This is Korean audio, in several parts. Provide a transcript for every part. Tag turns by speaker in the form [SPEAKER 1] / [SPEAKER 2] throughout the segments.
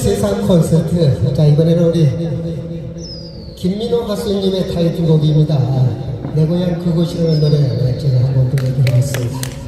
[SPEAKER 1] 세상 콘서트. 자, 이번에는 우리 김민호 가수님의 타이틀곡입니다. 아, 내 고향 그곳이라는 노래 네, 제가 한번 들려드리겠습니다.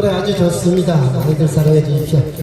[SPEAKER 1] 노래 아주 좋습니다. 많이들 사랑해 주십시오.